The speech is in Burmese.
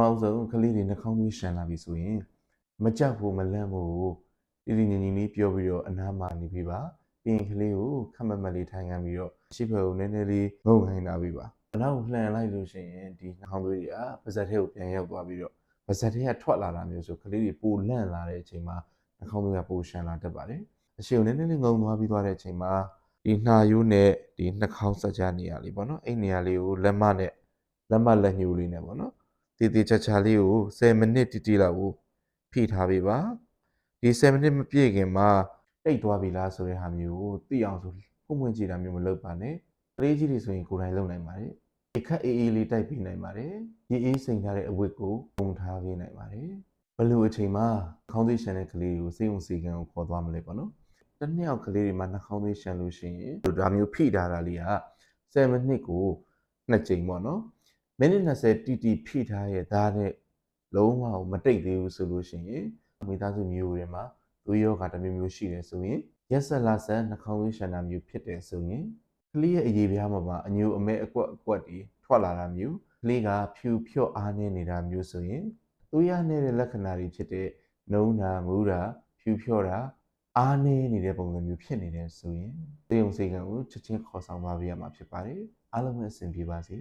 မအောင်ဆုံးကလေးတွေနှာခေါင်းသွေးရှန်လာပြီဆိုရင်မကြောက်ဖို့မလန့်ဖို့တည်တည်ငြိမ်ငြိမ်လေးပြောပြီးတော့အနားမှာနေပြပါပြီးရင်ကလေးကိုခက်မက်မက်လေးထိုင်ခံပြီးတော့ရှေ့ဘက်ကိုနည်းနည်းလေးငုံခိုင်းတာပြပါနောက်ကိုလှန်လိုက်လို့ရှိရင်ဒီနှာခေါင်းသွေးတွေကပါဇက်ထဲကိုပြန်ရောက်သွားပြီးတော့ပါဇက်ထဲကထွက်လာတာမျိုးဆိုကလေးတွေပိုလန့်လာတဲ့အချိန်မှာနှာခေါင်းသွေးကပိုရှန်လာတတ်ပါတယ်အရှိကိုနည်းနည်းလေးငုံသွားပြီးသွားတဲ့အချိန်မှာဒီနှာရိုးနဲ့ဒီနှာခေါင်းဆက်ကြနေရလေးပေါ့နော်အဲ့နေရာလေးကိုလက်မနဲ့လက်မလက်ညှိုးလေးနဲ့ပေါ့နော် တည်တည်ချာချာလေးကို10မိနစ်တီတီလောက်ကိုဖိထားပေးပါဒီ10မိနစ်မပြည့်ခင်မှာတိတ်သွားပြီလားဆိုတဲ့ဟာမျိုးကိုသိအောင်ဆိုပုံမှန်ကြည့်တာမျိုးမလုပ်ပါနဲ့ကလေးကြီးတွေဆိုရင်ကိုယ်တိုင်လုပ်နိုင်ပါတယ်အခက်အေးအေးလေးတိုက်ပေးနိုင်ပါတယ်ဒီအေးစိန်ထားတဲ့အဝတ်ကိုပုံထားပေးနိုင်ပါတယ်ဘယ်လိုအချိန်မှာခေါင်းသွေးရှန်တဲ့ကလေးကိုစေုံစီကံကိုခေါ်သွားမလဲပေါ့နော်တစ်နှစ်ယောက်ကလေးတွေမှာနှာခေါင်းသွေးရှန်လို့ရှိရင်ဒါမျိုးဖိထားတာလေးက7မိနစ်ကိုနှစ်ကြိမ်ပေါ့နော် မိနစ်20တီတီဖိထားရဲ့သားနဲ့လုံးဝမတိတ်သေးဘူးဆိုလို့ရှိရင်မိသားစုမျိုးတွေမှာသွေးရောဂါတစ်မျိုးမျိုးရှိတယ်ဆိုရင်ရက်ဆက်လာဆက်နှာခေါင်းသွေးရှန်တာမျိုးဖြစ်တယ်ဆိုရင်ကလေးရဲ့အရေးပြားမှာပါအညိုအမဲအကွက်အကွက်တွေထွက်လာတာမျိုးကလေးကဖြူဖြော့အားနေနေတာမျိုးဆိုရင်သွေးရနေတဲ့လက္ခဏာတွေဖြစ်တဲ့နှုံးတာမူးတာဖြူဖြော့တာအားနေနေတဲ့ပုံစံမျိုးဖြစ်နေတယ်ဆိုရင်တေယုံစေကံကိုချက်ချင်းခေါ်ဆောင်သွားပေးရမှာဖြစ်ပါတယ်အားလုံးပဲအဆင်ပြေပါစေ